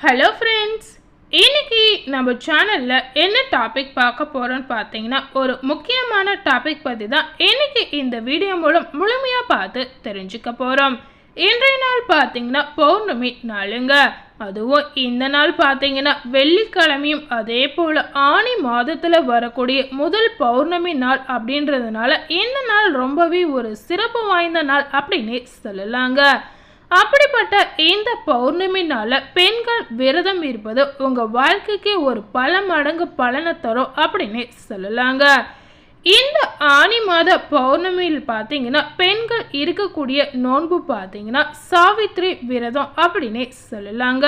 Hello friends இன்னைக்கு நம்ம சேனலில் என்ன டாபிக் பார்க்க போகிறோன்னு பார்த்தீங்கன்னா ஒரு முக்கியமான டாபிக் பற்றி தான் இன்னைக்கு இந்த வீடியோ மூலம் முழுமையாக பார்த்து தெரிஞ்சுக்க போகிறோம் இன்றைய நாள் பார்த்தீங்கன்னா பௌர்ணமி நாளுங்க. அதுவும் இந்த நாள் பார்த்தீங்கன்னா வெள்ளிக்கிழமையும் அதே போல் ஆணி மாதத்தில் வரக்கூடிய முதல் பௌர்ணமி நாள் அப்படின்றதுனால இந்த நாள் ரொம்பவே ஒரு சிறப்பு வாய்ந்த நாள் அப்படின்னே சொல்லலாங்க. அப்படிப்பட்ட இந்த பௌர்ணமி பெண்கள் விரதம் இருப்பது உங்க வாழ்க்கைக்கு ஒரு பல மடங்கு பலனை தரும் அப்படின்னு சொல்லலாங்க. இந்த ஆனி மாத பௌர்ணமியில் பார்த்தீங்கன்னா பெண்கள் இருக்கக்கூடிய நோன்பு பார்த்தீங்கன்னா சாவித்ரி விரதம் அப்படின்னே சொல்லலாங்க.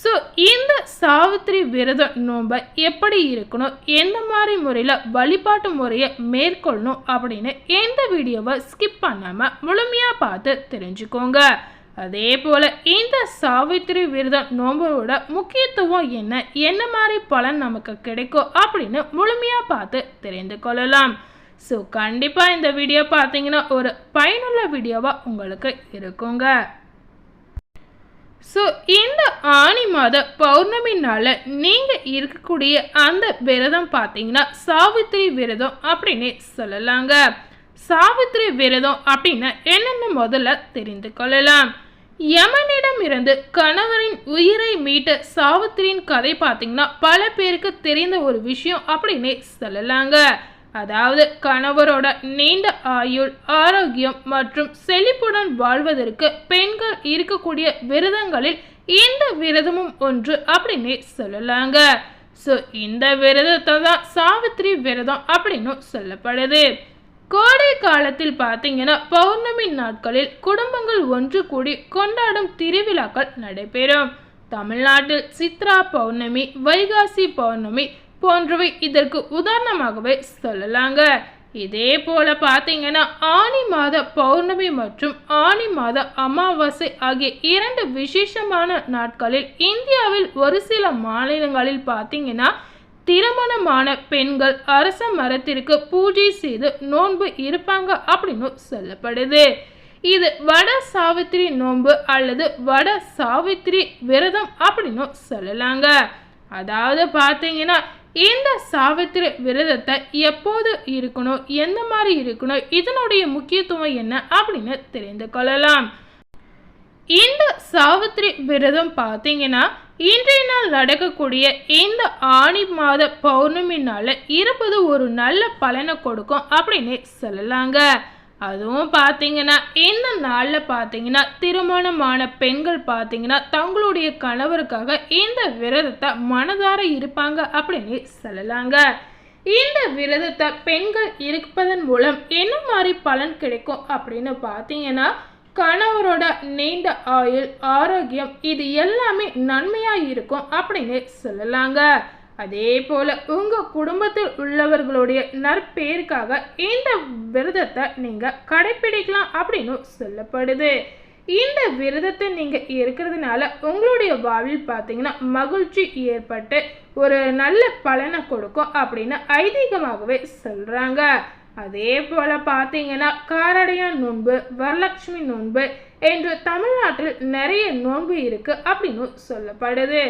ஸோ இந்த சாவித்ரி விரத நோன்பை எப்படி இருக்கணும்? எந்த மாதிரி முறையில் வழிபாட்டு முறையை மேற்கொள்ளணும் அப்படின்னு எந்த வீடியோவை ஸ்கிப் பண்ணாமல் முழுமையாக பார்த்து தெரிஞ்சுக்கோங்க. அதே போல் இந்த சாவித்திரி விரதம் நோம்போட முக்கியத்துவம் என்ன? என்ன மாதிரி பலன் நமக்கு கிடைக்கும்? அப்படின்னு முழுமையாக பார்த்து தெரிந்து கொள்ளலாம். ஸோ கண்டிப்பாக இந்த வீடியோ பார்த்தீங்கன்னா ஒரு பயனுள்ள வீடியோவாக உங்களுக்கு இருக்குங்க. ஸோ இந்த ஆனி மாத பௌர்ணமி நாளில் நீங்கள் இருக்கக்கூடிய அந்த விரதம் பார்த்தீங்கன்னா சாவித்திரி விரதம் அப்படின்னு சொல்லலாங்க. சாவித்திரி விரதம் அப்படின்னு என்னென்ன முதல்ல தெரிந்து கொள்ளலாம். யமனிடம் இருந்து கணவரின் உயிரை மீட்ட சாவித்திரியின் கதை பார்த்தீங்கன்னா பல பேருக்கு தெரிந்த ஒரு விஷயம் அப்படின்னே சொல்லலாங்க. அதாவது கணவரோட நீண்ட ஆயுள் ஆரோக்கியம் மற்றும் செழிப்புடன் வாழ்வதற்கு பெண்கள் இருக்கக்கூடிய விரதங்களில் இந்த விரதமும் ஒன்று அப்படின்னே சொல்லலாங்க. ஸோ இந்த விரதத்தை தான் சாவித்திரி விரதம் அப்படின்னு சொல்லப்படுது. கோடை காலத்தில் பார்த்தீங்கன்னா பௌர்ணமி நாட்களில் குடும்பங்கள் ஒன்று கூடி கொண்டாடும் திருவிழாக்கள் நடைபெறும். தமிழ்நாட்டில் சித்ரா பௌர்ணமி வைகாசி பௌர்ணமி போன்றவை இதற்கு உதாரணமாகவே சொல்லலாங்க. இதே போல பார்த்தீங்கன்னா ஆனி மாத பௌர்ணமி மற்றும் ஆனி மாத அமாவாசை ஆகிய இரண்டு விசேஷமான நாட்களில் இந்தியாவில் ஒரு சில மாநிலங்களில் பார்த்தீங்கன்னா திருமணமான பெண்கள் அரச மரத்திற்கு பூஜை செய்து நோன்பு இருப்பாங்க அப்படின்னு சொல்லப்படுது. இது வட சாவித்திரி நோன்பு அல்லது வட சாவித்திரி விரதம் அப்படின்னு சொல்லலாங்க. அதாவது பார்த்தீங்கன்னா இந்த சாவித்திரி விரதத்தை எப்போது இருக்கணும் எந்த மாதிரி இருக்கணும் இதனுடைய முக்கியத்துவம் என்ன அப்படின்னு தெரிந்து கொள்ளலாம். இந்த சாவித்திரி விரதம் பார்த்தீங்கன்னா இன்றைய நாள் நடக்கக்கூடிய இந்த ஆணி மாத பௌர்ணமி நாளில் இருப்பது ஒரு நல்ல பலனை கொடுக்கும் அப்படின்னு சொல்லலாங்க. அதுவும் பார்த்தீங்கன்னா இந்த நாளில் பார்த்தீங்கன்னா திருமணமான பெண்கள் பார்த்தீங்கன்னா தங்களுடைய கணவருக்காக இந்த விரதத்தை மனதார இருப்பாங்க அப்படின்னு சொல்லலாங்க. இந்த விரதத்தை பெண்கள் இருப்பதன் மூலம் என்ன மாதிரி பலன் கிடைக்கும் அப்படின்னு பார்த்தீங்கன்னா கணவரோட நீண்ட ஆயுள் ஆரோக்கியம் இது எல்லாமே நன்மையாக இருக்கும் அப்படின்னு சொல்லலாங்க. அதே போல் உங்கள் குடும்பத்தில் உள்ளவர்களுடைய நற்பேருக்காக இந்த விரதத்தை நீங்கள் கடைப்பிடிக்கலாம் அப்படின்னு சொல்லப்படுது. இந்த விரதத்தை நீங்கள் இருக்கிறதுனால உங்களுடைய வாழ்வில் பார்த்தீங்கன்னா மகிழ்ச்சி ஏற்பட்டு ஒரு நல்ல பலனை கொடுக்கும் அப்படின்னு ஐதீகமாகவே சொல்கிறாங்க அதே போல் பார்த்தீங்கன்னா காரடையான் நோன்பு வரலட்சுமி நோன்பு என்று தமிழ்நாட்டில் நிறைய நோன்பு இருக்கு அப்படின்னு சொல்லப்படுது.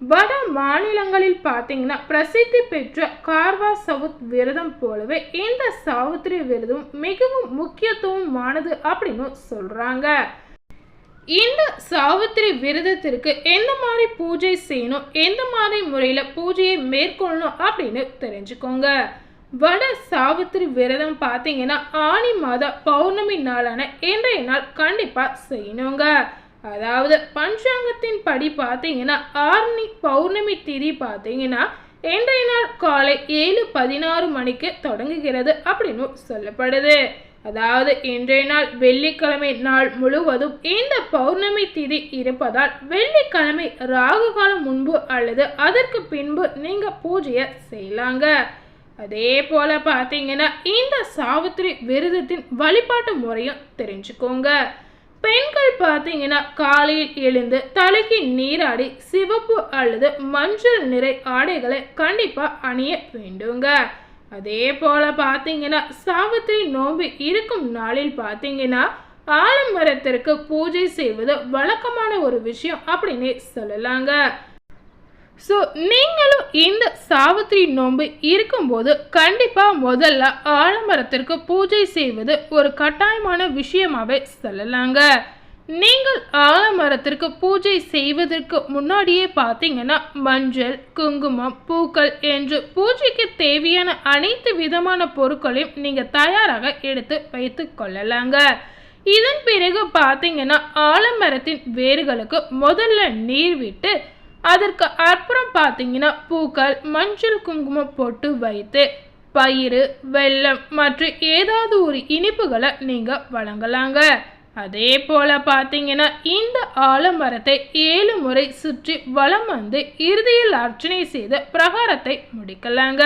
வட மாநிலங்களில் பார்த்தீங்கன்னா பிரசித்தி பெற்ற கார்வா சவுத் விரதம் போலவே இந்த சாவித்திரி விரதம் மிகவும் முக்கியத்துவமானது அப்படின்னு சொல்றாங்க. இந்த சாவித்திரி விரதத்திற்கு எந்த மாதிரி பூஜை செய்யணும் எந்த மாதிரி முறையில் பூஜையை மேற்கொள்ளணும் அப்படின்னு தெரிஞ்சுக்கோங்க. வட சாவித்திரி விரதம் பார்த்தீங்கன்னா ஆணி மாத பௌர்ணமி நாளான இன்றைய நாள் கண்டிப்பாக செய்யணுங்க. அதாவது பஞ்சாங்கத்தின் படி பார்த்தீங்கன்னா ஆர்னி பௌர்ணமி திதி பார்த்தீங்கன்னா இன்றைய நாள் காலை ஏழு பதினாறு மணிக்கு தொடங்குகிறது அப்படின்னு சொல்லப்படுது. அதாவது இன்றைய நாள் வெள்ளிக்கிழமை நாள் முழுவதும் இந்த பௌர்ணமி திதி இருப்பதால் வெள்ளிக்கிழமை ராகு காலம் முன்பு அல்லது அதற்கு பின்பு நீங்கள் பூஜையை செய்யலாங்க. அதே போல பார்த்தீங்கன்னா இந்த சாவித்திரி விரதத்தின் வழிபாட்டு முறையும் தெரிஞ்சுக்கோங்க. பெண்கள் பார்த்தீங்கன்னா காலையில் எழுந்து தலைக்கு நீராடி சிவப்பு அல்லது மஞ்சள் நிறை ஆடைகளை கண்டிப்பாக அணிய வேண்டுங்க. அதே போல பார்த்தீங்கன்னா சாவித்திரி நோன்பு இருக்கும் நாளில் பார்த்தீங்கன்னா ஆலமரத்திற்கு பூஜை செய்வது வழக்கமான ஒரு விஷயம் அப்படின்னு சொல்லலாங்க. ஸோ நீங்களும் இந்த சாவித்திரி நோன்பு இருக்கும்போது கண்டிப்பாக முதல்ல ஆலமரத்திற்கு பூஜை செய்வது ஒரு கட்டாயமான விஷயமாகவே சொல்லலாங்க. நீங்கள் ஆலமரத்திற்கு பூஜை செய்வதற்கு முன்னாடியே பார்த்தீங்கன்னா மஞ்சள் குங்குமம் பூக்கள் என்று பூஜைக்கு தேவையான அனைத்து விதமான பொருட்களையும் நீங்கள் தயாராக எடுத்து வைத்து கொள்ளலாங்க. இதன் பிறகு பார்த்தீங்கன்னா ஆலமரத்தின் வேர்களுக்கு முதல்ல நீர் விட்டு அதற்கு அப்புறம் பார்த்தீங்கன்னா பூக்கள் மஞ்சள் குங்குமம் போட்டு வைத்து பயிறு வெல்லம் மற்றும் ஏதாவது ஒரு இனிப்புகளை நீங்கள் வழங்கலாங்க. அதே போல் பார்த்தீங்கன்னா இந்த ஆலமரத்தை ஏழு முறை சுற்றி வலம் வந்து இறுதியில் அர்ச்சனை செய்து பிரகாரத்தை முடிக்கலாங்க.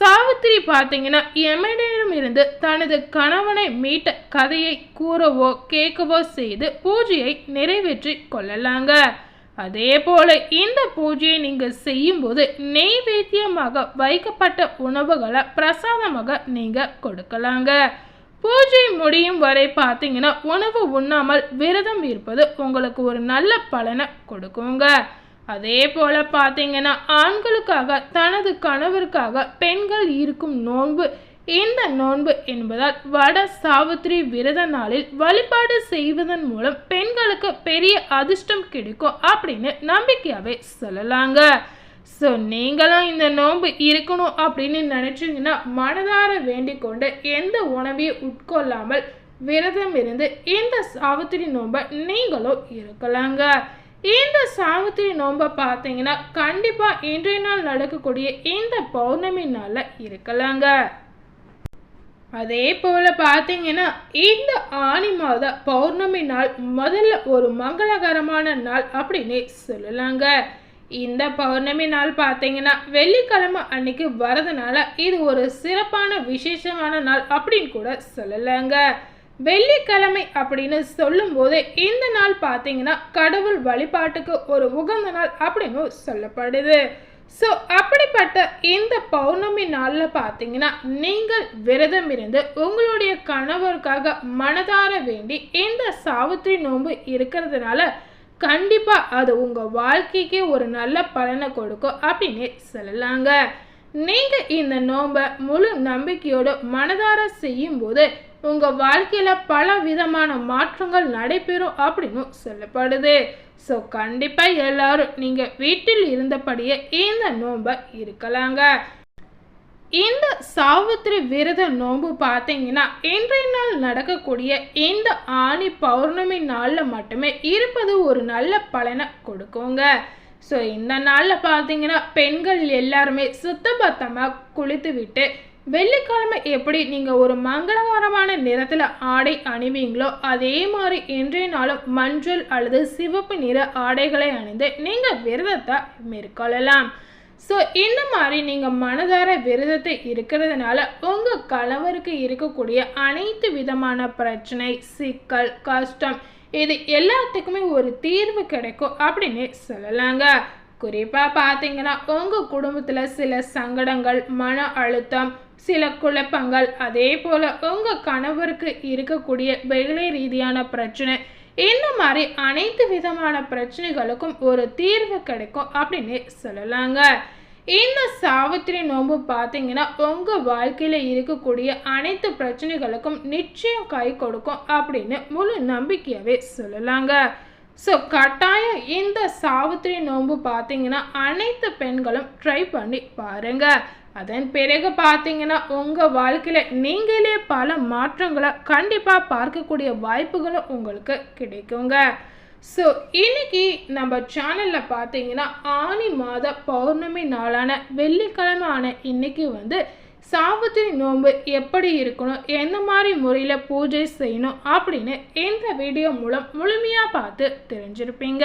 சாவித்திரி பார்த்தீங்கன்னா எமனிடம் இருந்து தனது கணவனை மீட்ட கதையை கூறவோ கேட்கவோ செய்து பூஜையை நிறைவேற்றி கொள்ளலாங்க. அதே போல இந்த பூஜையை நீங்கள் செய்யும்போது நெய்வேத்தியமாக வைக்கப்பட்ட உணவுகளை பிரசாதமாக நீங்கள் கொடுக்கலாங்க. பூஜை முடியும் வரை பார்த்தீங்கன்னா உணவு உண்ணாமல் விரதம் இருப்பது உங்களுக்கு ஒரு நல்ல பலனை கொடுக்குங்க. அதே போல பார்த்தீங்கன்னா ஆண்களுக்காக தனது கணவருக்காக பெண்கள் இருக்கும் நோன்பு இந்த நோன்பு என்பதால் வட சாவித்திரி விரத நாளில் வழிபாடு செய்வதன் மூலம் பெண்களுக்கு பெரிய அதிர்ஷ்டம் கிடைக்கும் அப்படின்னு நம்பிக்கையாகவே சொல்லலாங்க. ஸோ நீங்களும் இந்த நோன்பு இருக்கணும் அப்படின்னு நினச்சிங்கன்னா மனதார வேண்டிக் கொண்டு எந்த உணவையும் உட்கொள்ளாமல் விரதம் இருந்து இந்த சாவித்திரி நோன்பை நீங்களும் இருக்கலாங்க. இந்த சாவித்திரி நோன்பை பார்த்தீங்கன்னா கண்டிப்பாக இன்றைய நாள் நடக்கக்கூடிய இந்த பௌர்ணமி நாளில் இருக்கலாங்க. அதே போல் பார்த்தீங்கன்னா இந்த ஆனி மாத பௌர்ணமி நாள் முதல்ல ஒரு மங்களகரமான நாள் அப்படின்னு சொல்லலாங்க. இந்த பௌர்ணமி நாள் பார்த்தீங்கன்னா வெள்ளிக்கிழமை அன்னைக்கு வரதுனால இது ஒரு சிறப்பான விசேஷமான நாள் அப்படின்னு கூட சொல்லலாங்க. வெள்ளிக்கிழமை அப்படின்னு சொல்லும்போது இந்த நாள் பார்த்தீங்கன்னா கடவுள் வழிபாட்டுக்கு ஒரு உகந்த நாள் அப்படின்னு சொல்லப்படுது. ஸோ அப்படிப்பட்ட இந்த பௌர்ணமி நாளில் பார்த்தீங்கன்னா நீங்கள் விரதம் இருந்து உங்களுடைய கணவருக்காக மனதார வேண்டி இந்த சாவித்திரி நோன்பு இருக்கிறதுனால கண்டிப்பாக அது உங்கள் வாழ்க்கைக்கே ஒரு நல்ல பலனை கொடுக்கும் அப்படின்னு சொல்லலாங்க. நீங்கள் இந்த நோன்பை முழு நம்பிக்கையோடு மனதார செய்யும்போது உங்கள் வாழ்க்கையில் பல விதமான மாற்றங்கள் நடைபெறும் அப்படின்னு சொல்லப்படுது. ஸோ கண்டிப்பாக எல்லாரும் நீங்கள் வீட்டில் இருந்தபடியே இந்த நோன்பை இருக்கலாங்க. இந்த சாவித்திரி விரத நோன்பு பார்த்தீங்கன்னா இன்றைய நாள் நடக்கக்கூடிய இந்த ஆணி பௌர்ணமி நாளில் மட்டுமே இருப்பது ஒரு நல்ல பலனை கொடுக்குங்க. ஸோ இந்த நாளில் பார்த்தீங்கன்னா பெண்கள் எல்லாருமே சுத்தபத்தமாக குளித்து விட்டு வெள்ளிக்கிழமை எப்படி நீங்கள் ஒரு மங்களகரமான நிறத்தில் ஆடை அணிவீங்களோ அதே மாதிரி இன்றைய நாளும் மஞ்சள் அல்லது சிவப்பு நிற ஆடைகளை அணிந்து நீங்கள் விரதத்தை மேற்கொள்ளலாம். ஸோ இந்த மாதிரி நீங்கள் மனதார விரதத்தை இருக்கிறதுனால உங்கள் கணவருக்கு இருக்கக்கூடிய அனைத்து விதமான பிரச்சனை சிக்கல் கஷ்டம் இது எல்லாத்துக்குமே ஒரு தீர்வு கிடைக்கும் அப்படின்னு சொல்லலாங்க. குறிப்பாக பார்த்தீங்கன்னா உங்கள் குடும்பத்தில் சில சங்கடங்கள் மன அழுத்தம் சில குழப்பங்கள். அதே போல் உங்கள் கணவருக்கு இருக்கக்கூடிய வேலை ரீதியான பிரச்சனை. இந்த மாதிரி அனைத்து விதமான பிரச்சனைகளுக்கும் ஒரு தீர்வு கிடைக்கும் அப்படின்னு சொல்லலாங்க. இந்த சாவித்திரி நோன்பு பார்த்தீங்கன்னா உங்கள் வாழ்க்கையில் இருக்கக்கூடிய அனைத்து பிரச்சனைகளுக்கும் நிச்சயம் கை கொடுக்கும் அப்படின்னு முழு நம்பிக்கையாகவே சொல்லலாங்க. ஸோ கட்டாயம் இந்த சாவித்திரி நோன்பு பார்த்தீங்கன்னா அனைத்து பெண்களும் ட்ரை பண்ணி பாருங்கள் அதன் பிறகு பார்த்தீங்கன்னா உங்கள் வாழ்க்கையில் நீங்களே பல மாற்றங்களை கண்டிப்பாக பார்க்கக்கூடிய வாய்ப்புகளும் உங்களுக்கு கிடைக்குங்க. ஸோ இன்னைக்கு நம்ம சேனலில் பார்த்தீங்கன்னா ஆனி மாத பௌர்ணமி நாளான வெள்ளிக்கிழமை ஆன இன்னைக்கு வந்து சாவித்திரி நோன்பு எப்படி இருக்கணும் எந்த மாதிரி முறையில் பூஜை செய்யணும் அப்படின்னு இந்த வீடியோ மூலம் முழுமையாக பார்த்து தெரிஞ்சிருப்பீங்க.